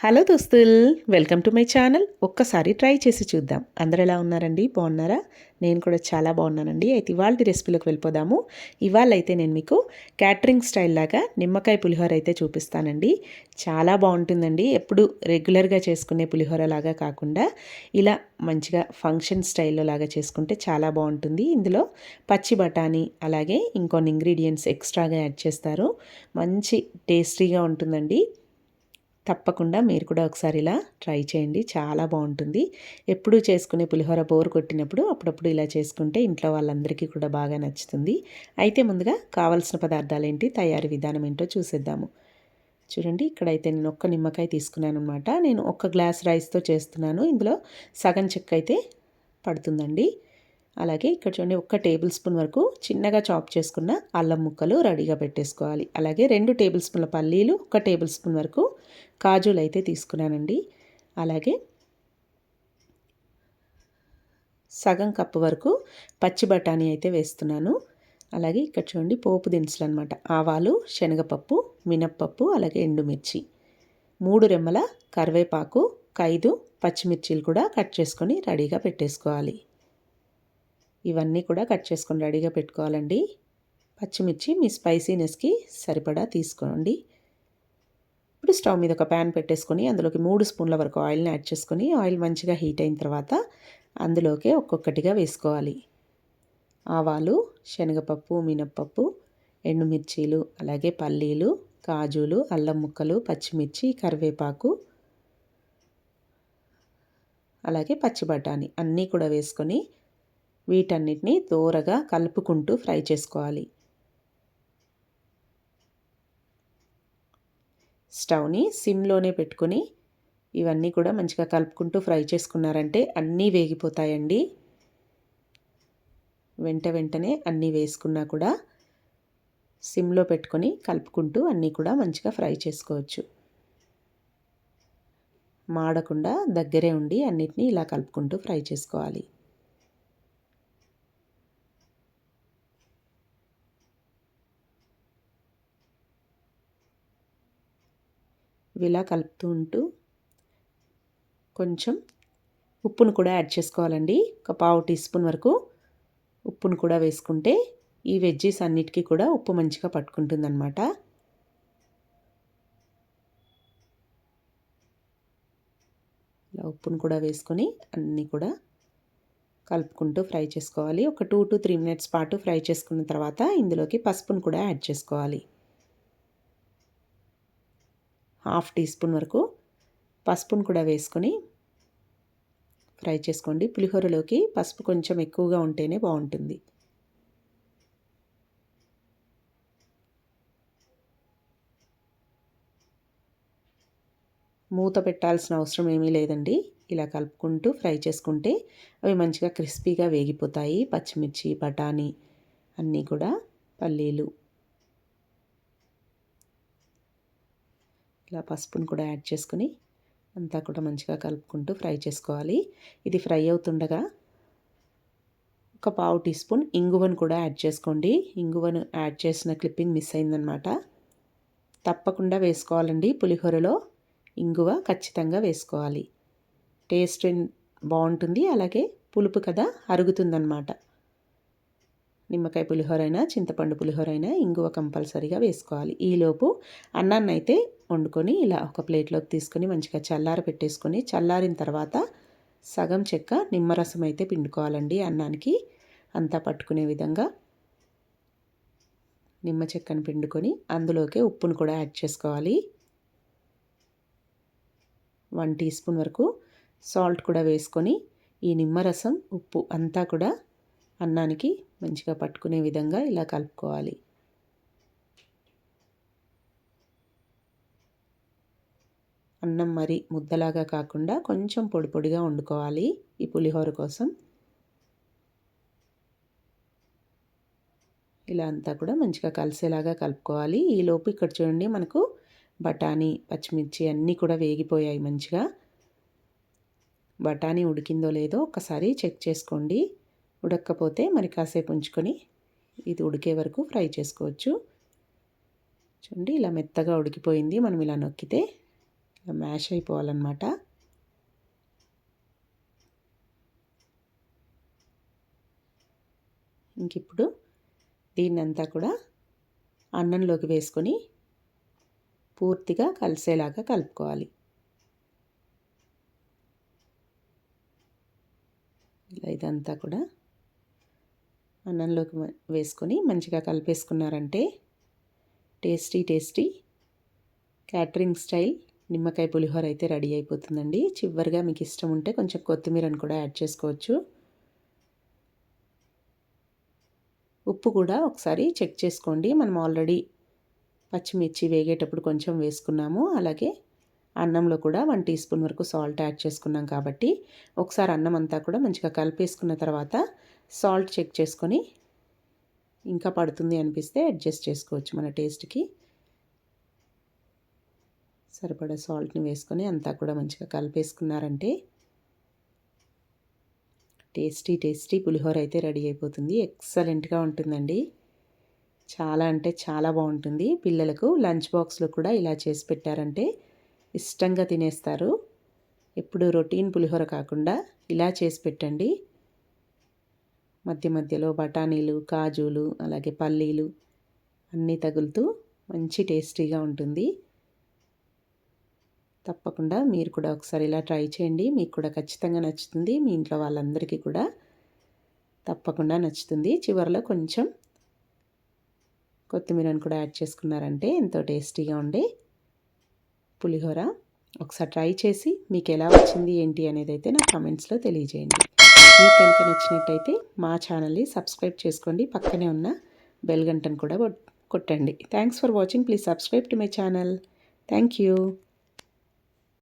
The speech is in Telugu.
హలో దోస్తుల్ వెల్కమ్ టు మై ఛానల్. ఒక్కసారి ట్రై చేసి చూద్దాం. అందరు ఎలా ఉన్నారండి? బాగున్నారా? నేను కూడా చాలా బాగున్నానండి. అయితే ఇవాళ రెసిపీలోకి వెళ్ళిపోదాము. ఇవాళ అయితే నేను మీకు క్యాటరింగ్ స్టైల్ లాగా నిమ్మకాయ పులిహోర అయితే చూపిస్తానండి. చాలా బాగుంటుందండి. ఎప్పుడు రెగ్యులర్గా చేసుకునే పులిహోర లాగా కాకుండా ఇలా మంచిగా ఫంక్షన్ స్టైల్లో లాగా చేసుకుంటే చాలా బాగుంటుంది. ఇందులో పచ్చి బఠానీ అలాగే ఇంకొన్ని ఇంగ్రీడియంట్స్ ఎక్స్ట్రాగా యాడ్ చేస్తారు. మంచి టేస్టీగా ఉంటుందండి. తప్పకుండా మీరు కూడా ఒకసారి ఇలా ట్రై చేయండి. చాలా బాగుంటుంది. ఎప్పుడూ చేసుకునే పులిహోర బోర్ కొట్టినప్పుడు అప్పుడప్పుడు ఇలా చేసుకుంటే ఇంట్లో వాళ్ళందరికీ కూడా బాగా నచ్చుతుంది. అయితే ముందుగా కావాల్సిన పదార్థాలు ఏంటి? తయారీ విధానం ఏంటో చూసేద్దాము. చూడండి ఇక్కడైతే నేను ఒక్క నిమ్మకాయ తీసుకున్నాను అనమాట నేను ఒక్క గ్లాస్ రైస్తో చేస్తున్నాను. ఇందులో సగం చెక్క అయితే పడుతుందండి. అలాగే ఇక్కడ చూడండి ఒక్క టేబుల్ స్పూన్ వరకు చిన్నగా చాప్ చేసుకున్న అల్లం ముక్కలు రెడీగా పెట్టేసుకోవాలి. అలాగే రెండు టేబుల్ స్పూన్ల పల్లీలు ఒక టేబుల్ స్పూన్ వరకు కాజులు అయితే తీసుకున్నానండి. అలాగే సగం కప్పు వరకు పచ్చి బఠానీ అయితే వేస్తున్నాను. అలాగే ఇక్కడ చూడండి పోపు దినుసులు అనమాట ఆవాలు శనగపప్పు మినప్పప్పు అలాగే ఎండుమిర్చి. మూడు రెమ్మల కరివేపాకు ఖైదు పచ్చిమిర్చీలు కూడా కట్ చేసుకొని రెడీగా పెట్టేసుకోవాలి. ఇవన్నీ కూడా కట్ చేసుకొని రెడీగా పెట్టుకోవాలండి. పచ్చిమిర్చి మీ స్పైసీనెస్కి సరిపడా తీసుకోండి. ఇప్పుడు స్టవ్ మీద ఒక ప్యాన్ పెట్టేసుకొని అందులోకి మూడు స్పూన్ల వరకు ఆయిల్ని యాడ్ చేసుకొని ఆయిల్ మంచిగా హీట్ అయిన తర్వాత అందులోకి ఒక్కొక్కటిగా వేసుకోవాలి. ఆవాలు శనగపప్పు మినప్పప్పు ఎండుమిర్చీలు అలాగే పల్లీలు కాజులు అల్లం ముక్కలు పచ్చిమిర్చి కరివేపాకు అలాగే పచ్చి బఠానీ అన్నీ కూడా వేసుకొని వీటన్నిటిని దూరగా కలుపుకుంటూ ఫ్రై చేసుకోవాలి. స్టవ్ని సిమ్లోనే పెట్టుకొని ఇవన్నీ కూడా మంచిగా కలుపుకుంటూ ఫ్రై చేసుకున్నారంటే అన్నీ వేగిపోతాయండి. వెంట వెంటనే అన్నీ వేసుకున్నా కూడా సిమ్లో పెట్టుకొని కలుపుకుంటూ అన్నీ కూడా మంచిగా ఫ్రై చేసుకోవచ్చు. మాడకుండా దగ్గరే ఉండి అన్నిటినీ ఇలా కలుపుకుంటూ ఫ్రై చేసుకోవాలి. ఇలా కలుపుతూ ఉంటూ కొంచెం ఉప్పును కూడా యాడ్ చేసుకోవాలండి. ఒక పావు టీ స్పూన్ వరకు ఉప్పును కూడా వేసుకుంటే ఈ వెజ్జీస్ అన్నిటికీ కూడా ఉప్పు మంచిగా పట్టుకుంటుందన్నమాట. ఇలా ఉప్పును కూడా వేసుకొని అన్నీ కూడా కలుపుకుంటూ ఫ్రై చేసుకోవాలి. ఒక టూ టు త్రీ మినిట్స్ పాటు ఫ్రై చేసుకున్న తర్వాత ఇందులోకి పసుపును కూడా యాడ్ చేసుకోవాలి. హాఫ్ టీ స్పూన్ వరకు పసుపును కూడా వేసుకొని ఫ్రై చేసుకోండి. పులిహోరలోకి పసుపు కొంచెం ఎక్కువగా ఉంటేనే బాగుంటుంది. మూత పెట్టాల్సిన అవసరం ఏమీ లేదండి. ఇలా కలుపుకుంటూ ఫ్రై చేసుకుంటే అవి మంచిగా క్రిస్పీగా వేగిపోతాయి. పచ్చిమిర్చి బఠానీ అన్నీ కూడా పల్లీలు ఇలా పసుపును కూడా యాడ్ చేసుకుని అంతా కూడా మంచిగా కలుపుకుంటూ ఫ్రై చేసుకోవాలి. ఇది ఫ్రై అవుతుండగా ఒక పావు టీ స్పూన్ ఇంగువను కూడా యాడ్ చేసుకోండి. ఇంగువను యాడ్ చేసిన క్లిప్పింగ్ మిస్ అయిందనమాట. తప్పకుండా వేసుకోవాలండి పులిహోరలో. ఇంగువ ఖచ్చితంగా వేసుకోవాలి. టేస్ట్ బాగుంటుంది అలాగే పులుపు కదా అరుగుతుందన్నమాట నిమ్మకాయ పులిహోర అయినా చింతపండు పులిహోర అయినా ఇంగువ కంపల్సరీగా వేసుకోవాలి. ఈలోపు అన్నాన్ని అయితే వండుకొని ఇలా ఒక ప్లేట్లోకి తీసుకొని మంచిగా చల్లార పెట్టేసుకొని చల్లారిన తర్వాత సగం చెక్క నిమ్మరసం అయితే పిండుకోవాలండి అన్నానికి. అంతా పట్టుకునే విధంగా నిమ్మ చెక్కను పిండుకొని అందులోకే ఉప్పును కూడా యాడ్ చేసుకోవాలి. వన్ టీ స్పూన్ వరకు సాల్ట్ కూడా వేసుకొని ఈ నిమ్మరసం ఉప్పు అంతా కూడా అన్నానికి మంచిగా పట్టుకునే విధంగా ఇలా కలుపుకోవాలి. అన్నం మరి ముద్దలాగా కాకుండా కొంచెం పొడి పొడిగా వండుకోవాలి ఈ పులిహోర కోసం. ఇలా అంతా కూడా మంచిగా కలిసేలాగా కలుపుకోవాలి. ఈలోపు ఇక్కడ చూడండి మనకు బఠానీ పచ్చిమిర్చి అన్నీ కూడా వేగిపోయాయి మంచిగా. బఠానీ ఉడికిందో లేదో ఒకసారి చెక్ చేసుకోండి. ఉడక్కపోతే మరి కాసేపు ఉంచుకొని ఇది ఉడికే వరకు ఫ్రై చేసుకోవచ్చు. చూడండి ఇలా మెత్తగా ఉడికిపోయింది. మనం ఇలా నొక్కితే ఇలా మ్యాష్ అయిపోవాలన్నమాట. ఇంకిప్పుడు దీన్నంతా కూడా అన్నంలోకి వేసుకొని పూర్తిగా కలిసేలాగా కలుపుకోవాలి. ఇలా ఇదంతా కూడా అన్నంలోకి వేసుకొని మంచిగా కలిపేసుకున్నారంటే టేస్టీ టేస్టీ క్యాటరింగ్ స్టైల్ నిమ్మకాయ పులిహోర అయితే రెడీ అయిపోతుందండి. చివరిగా మీకు ఇష్టం ఉంటే కొంచెం కొత్తిమీరను కూడా యాడ్ చేసుకోవచ్చు. ఉప్పు కూడా ఒకసారి చెక్ చేసుకోండి. మనం ఆల్రెడీ పచ్చిమిర్చి వేగేటప్పుడు కొంచెం వేసుకున్నాము. అలాగే అన్నంలో కూడా వన్ టీ స్పూన్ వరకు సాల్ట్ యాడ్ చేసుకున్నాం కాబట్టి ఒకసారి అన్నం అంతా కూడా మంచిగా కలిపేసుకున్న తర్వాత సాల్ట్ చెక్ చేసుకొని ఇంకా పడుతుంది అనిపిస్తే అడ్జస్ట్ చేసుకోవచ్చు మన టేస్ట్కి. సరిపడా సాల్ట్ని వేసుకొని అంతా కూడా మంచిగా కలిపేసుకున్నారంటే టేస్టీ టేస్టీ పులిహోర అయితే రెడీ అయిపోతుంది. ఎక్సలెంట్గా ఉంటుందండి. చాలా అంటే చాలా బాగుంటుంది. పిల్లలకు లంచ్ బాక్స్లో కూడా ఇలా చేసి పెట్టారంటే ఇష్టంగా తినేస్తారు. ఎప్పుడు రొటీన్ పులిహోర కాకుండా ఇలా చేసి పెట్టండి. మధ్య మధ్యలో బఠానీలు కాజులు అలాగే పల్లీలు అన్నీ తగులుతూ మంచి టేస్టీగా ఉంటుంది. తప్పకుండా మీరు కూడా ఒకసారి ఇలా ట్రై చేయండి. మీకు కూడా ఖచ్చితంగా నచ్చుతుంది. మీ ఇంట్లో వాళ్ళందరికీ కూడా తప్పకుండా నచ్చుతుంది. చివరిలో కొంచెం కొత్తిమీరని కూడా యాడ్ చేసుకున్నారంటే ఎంతో టేస్టీగా ఉండే పులిహోర. ఒకసారి ట్రై చేసి మీకు ఎలా వచ్చింది ఏంటి అనేది అయితే నా కమెంట్స్లో తెలియజేయండి. మీకు కనుక నచ్చినట్టయితే మా ఛానల్ని సబ్స్క్రైబ్ చేసుకోండి. పక్కనే ఉన్న బెల్ గంటను కూడా కొట్టండి. Thanks for watching please subscribe to my channel thank you